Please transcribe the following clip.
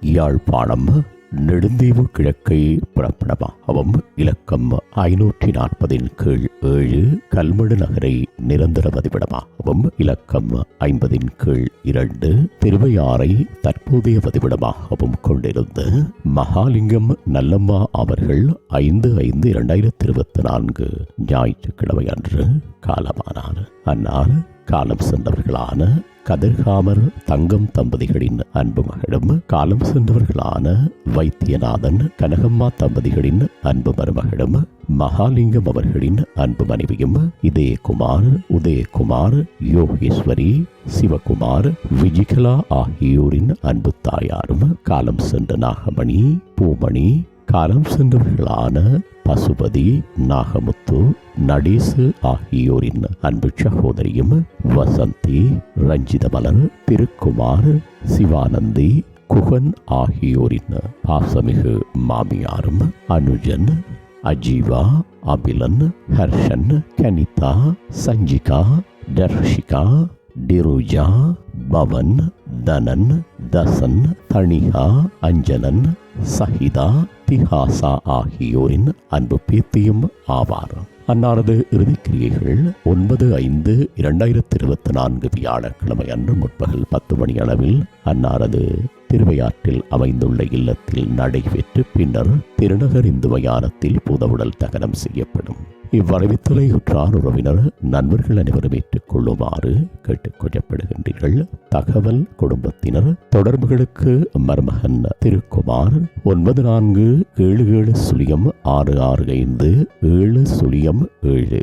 யாழ்ப்பாணம் நெடுந்தீவு கிழக்கை புறப்படமாகவும் இலக்கம் ஐநூற்றி நாற்பதின் கீழ் ஏழு கல்மடு நகரை நிரந்தர பதிவிடமாகவும் இலக்கம் ஐம்பதின் கீழ் இரண்டு திருவையாறை தற்போதைய பதிவிடமாகவும் கொண்டிருந்து மகாலிங்கம் நல்லம்மா அவர்கள் ஐந்து ஐந்து இரண்டாயிரத்தி இருபத்தி நான்கு ஞாயிற்றுக்கிழமை அன்று காலமானார். அன்னார் காலம் சென்றவர்களான கதிர்காமர் தங்கம் தம்பதிகளின் அன்பு மகளும் காலம் சென்றவர்களான வைத்தியநாதன் கனகம்மா தம்பதிகளின் அன்பு மருமகளும் மகாலிங்கம் அவர்களின் அன்பு மனைவியும் இதயகுமார் உதயகுமார் யோகேஸ்வரி சிவகுமார் விஜிகலா ஆகியோரின் அன்பு தாயாரும் காலம் சென்ற நாகமணி பூமணி காலம் சென்றவர்களான பசுபதி நாகமுத்து நடேசு ஆகியோரின் அன்பு சகோதரியும் வசந்தி ரஞ்சிதமலர் திருக்குமார் சிவானந்தி குகன் ஆகியோரின் பாசமிகு மாமியாரும் அனுஜன் அஜீவா அபிலன் ஹர்ஷன் கனிதா சஞ்சிகா தர்ஷிகா டிருஜா பவன் தனன் தசன் தனிகா அஞ்சனன் சஹிதா திஹாசா ஆகியோரின் அன்பு பேத்தியும் ஆவார். அன்னாரது இறுதிக்கிரியைகள் ஒன்பது ஐந்து இரண்டாயிரத்தி இருபத்தி நான்கு வியாழக்கிழமை அன்று முற்பகல் பத்து மணி அளவில் அன்னாரது திருவையாற்றில் அமைந்துள்ள இல்லத்தில் நடைபெற்று பின்னர் திருநகர் இந்து மயானத்தில் புதவுடல் தகனம் செய்யப்படும். இவ்வறிவித்தலை உற்றார் உறவினர் நண்பர்கள் அனைவரும் ஏற்றுக்கொள்ளுமாறு கேட்டுக்கொள்ளப்படுகின்றீர்கள். தகவல் குடும்பத்தினர் தொடர்புகளுக்கு மர்மகன் திருக்குமார் ஒன்பது நான்கு ஏழு ஏழு சுழியம் ஆறு ஆறு ஐந்து ஏழு சுழியம் ஏழு.